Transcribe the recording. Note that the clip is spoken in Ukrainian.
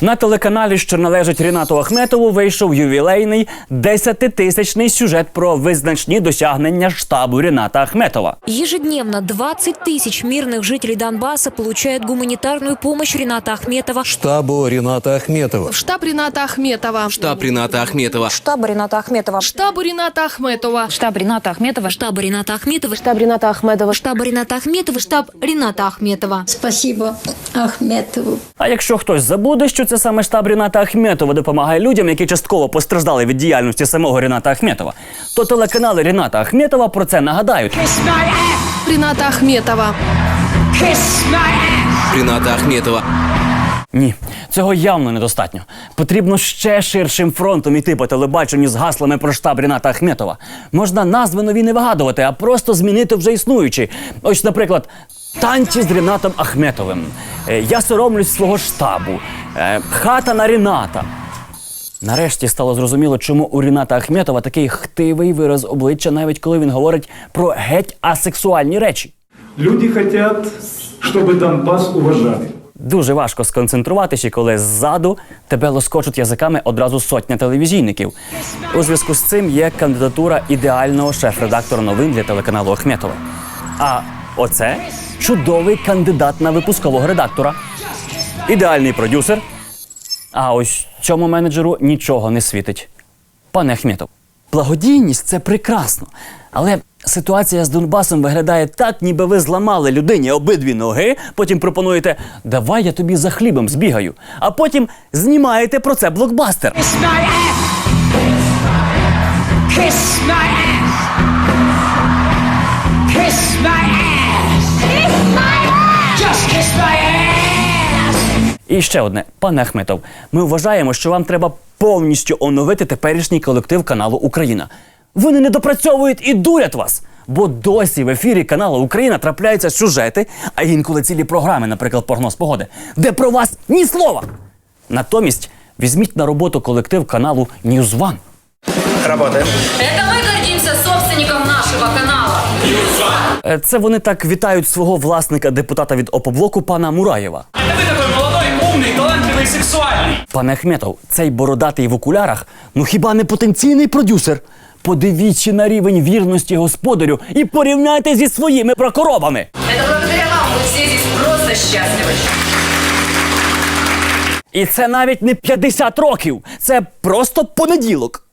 На телеканалі, що належить Рінату Ахметову, вийшов ювілейний 10-тисячний сюжет про визначні досягнення штабу Ріната Ахметова. Ежедневно 20 тысяч мирных жителей Донбасса получают гуманитарную помощь Рената Ахметова. штабу Рената Ахметова. Штаб Рената Ахметова. Штаб Рената Ахметова. Штаб Рената Ахметова. Штабу Рената Ахметова. Штаб Рената Ахметова. Штаб Рената Ахметова. Штаб Рената Ахметова. Штаб Рената Ахметова. Штаб Рената Ахметова. Спасибо Ахметову. А якщо хтось забуде, що це саме штаб Ріната Ахметова допомагає людям, які частково постраждали від діяльності самого Ріната Ахметова, то телеканали Ріната Ахметова про це нагадають. Ріната Ахметова. Рената Ахметова. Ні, цього явно недостатньо. Потрібно ще ширшим фронтом іти по телебаченню з гаслами про штаб Ріната Ахметова. Можна назви нові не вигадувати, а просто змінити вже існуючі. Ось, наприклад, танці з Рінатом Ахметовим. Е, Я соромлюсь свого штабу. Е, Хата на Ріната. Нарешті стало зрозуміло, чому у Ріната Ахметова такий хтивий вираз обличчя, навіть коли він говорить про геть асексуальні речі. Люди хотят, чтобы Донбасс уважали. Дуже важко сконцентруватися, коли ззаду тебе лоскочуть язиками одразу сотня телевізійників. У зв'язку з цим є кандидатура ідеального шеф-редактора новин для телеканалу Ахметова. А оце чудовий кандидат на випускового редактора, ідеальний продюсер. А ось цьому менеджеру нічого не світить. Пане Ахметов, благодійність це прекрасно. Але ситуація з Донбасом виглядає так, ніби ви зламали людині обидві ноги, потім пропонуєте давай я тобі за хлібом збігаю, а потім знімаєте про це блокбастер. Kiss my ass. Kiss my ass. Kiss my ass. Just kiss my ass. І ще одне, пане Ахметов, ми вважаємо, що вам треба повністю оновити теперішній колектив каналу Україна. Вони не допрацьовують і дурять вас. Бо досі в ефірі каналу Україна трапляються сюжети, а інколи цілі програми, наприклад, прогноз погоди, де про вас ні слова. Натомість візьміть на роботу колектив каналу News One. Это мы гордимся собственником нашего канала. Е, Це вони так вітають свого власника, депутата від Опоблоку пана Мураєва. Это вы такой молодой, умный, талантливый, сексуальный. Пане Ахметов, цей бородатий в окулярах, ну хіба не потенційний продюсер? Подивіться на рівень вірності господарю і порівняйте зі своїми прокоробами. Это благодаря вам мы все здесь просто счастливы. І це навіть не 50 років, це просто понеділок.